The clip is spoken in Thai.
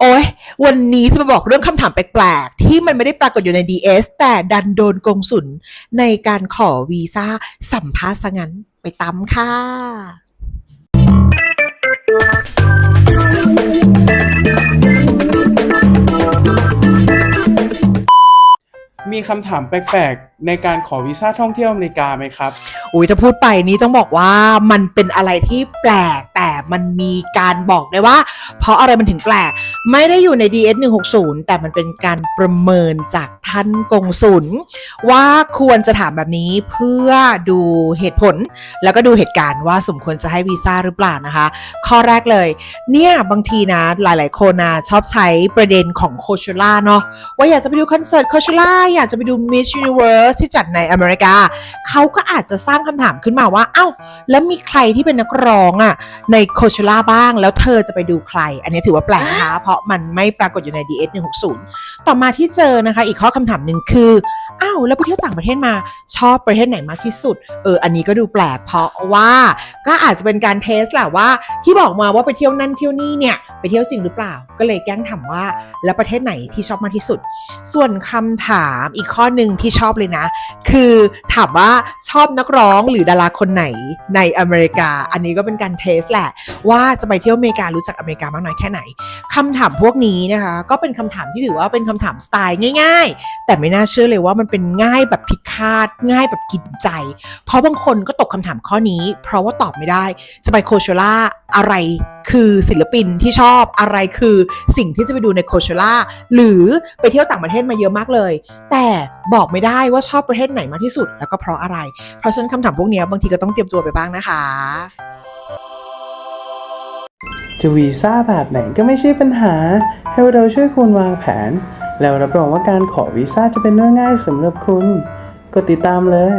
โอ้ยวันนี้จะมาบอกเรื่องคำถามแปลกๆ ที่มันไม่ได้ปรากฏอยู่ใน DS แต่ดันโดนกงสุลในการขอวีซ่าสัมภาษณ์ซะงั้นไปตามค่ะมีคำถามแปลกๆ ในการขอวีซ่าท่องเที่ยวอเมริกาไหมครับอุ้ยถ้าพูดไปนี้ต้องบอกว่ามันเป็นอะไรที่แปลกแต่มันมีการบอกได้ว่า เพราะอะไรมันถึงแปลก ไม่ได้อยู่ใน DS 160 แต่มันเป็นการประเมินจากท่านกงสุลว่าควรจะถามแบบนี้เพื่อดูเหตุผล แล้วก็ดูเหตุการณ์ว่าสมควรจะให้วีซ่าหรือเปล่านะคะ ข้อแรกเลยเนี่ยบางทีนะหลาย ๆ คนนะชอบใช้ประเด็นของโคชล่าเนาะว่าอยากจะไปดูคอนเสิร์ตโคชล่าอยากจะไปดู Miss Universe ที่จัดในอเมริกา เขาก็อาจจะสร้างคำถามขึ้นมาว่า เอ้า แล้วมีใครที่เป็นนักร้องอะ่ะในโคชล่าบ้าง แล้วเธอจะไปดูใคร อันนี้ถือว่าแปลกนะคะเพราะมันไม่ปรากฏอยู่ใน DS 160 ต่อมาที่เจอนะคะ อีกข้อคำถามหนึ่งคือ อ้าวแล้วไปเที่ยวต่างประเทศมาชอบประเทศไหนมากที่สุด เอออันนี้ก็ดูแปลกเพราะว่าก็อาจจะเป็นการเทสแหละว่า ที่บอกมาว่าไปเที่ยวนั่นเที่ยวนี่เนี่ยไปเที่ยวจริงหรือเปล่า ก็เลยแกล้งถามว่า แล้วประเทศไหนที่ชอบมากที่สุด ส่วนคำถามอีกข้อหนึ่งที่ชอบเลยนะ คือถามว่าชอบนักร้องหรือดาราคนไหนในอเมริกา อันนี้ก็เป็นการเทสแหละ ว่าจะไปเที่ยวอเมริการู้จักอเมริกามากน้อยแค่ไหนคำถามพวกนี้นะคะก็เป็นคำถามที่ถือว่าเป็นคำถามสไตล์ง่าย ๆ แต่ไม่น่าเชื่อเลยว่ามันเป็นง่ายแบบผิดคาด ง่ายแบบกินใจ เพราะบางคนก็ตกคำถามข้อนี้ เพราะว่าตอบไม่ได้จะไปโคเชล่าอะไรคือศิลปินที่ชอบอะไรคือสิ่งที่จะไปดูในโคเชล่าหรือไปเที่ยวต่างประเทศมาเยอะมากเลย แต่บอกไม่ได้ว่าชอบประเทศไหนมากที่สุด แล้วก็เพราะอะไร เพราะฉะนั้นคำถามพวกนี้บางทีก็ต้องเตรียมตัวไปบ้างนะคะ จะวีซ่าแบบไหนก็ไม่ใช่ปัญหา ให้เราช่วยคุณวางแผน แล้วรับรองว่าการขอวีซ่าจะเป็นเรื่องง่ายสำหรับคุณ กดติดตามเลย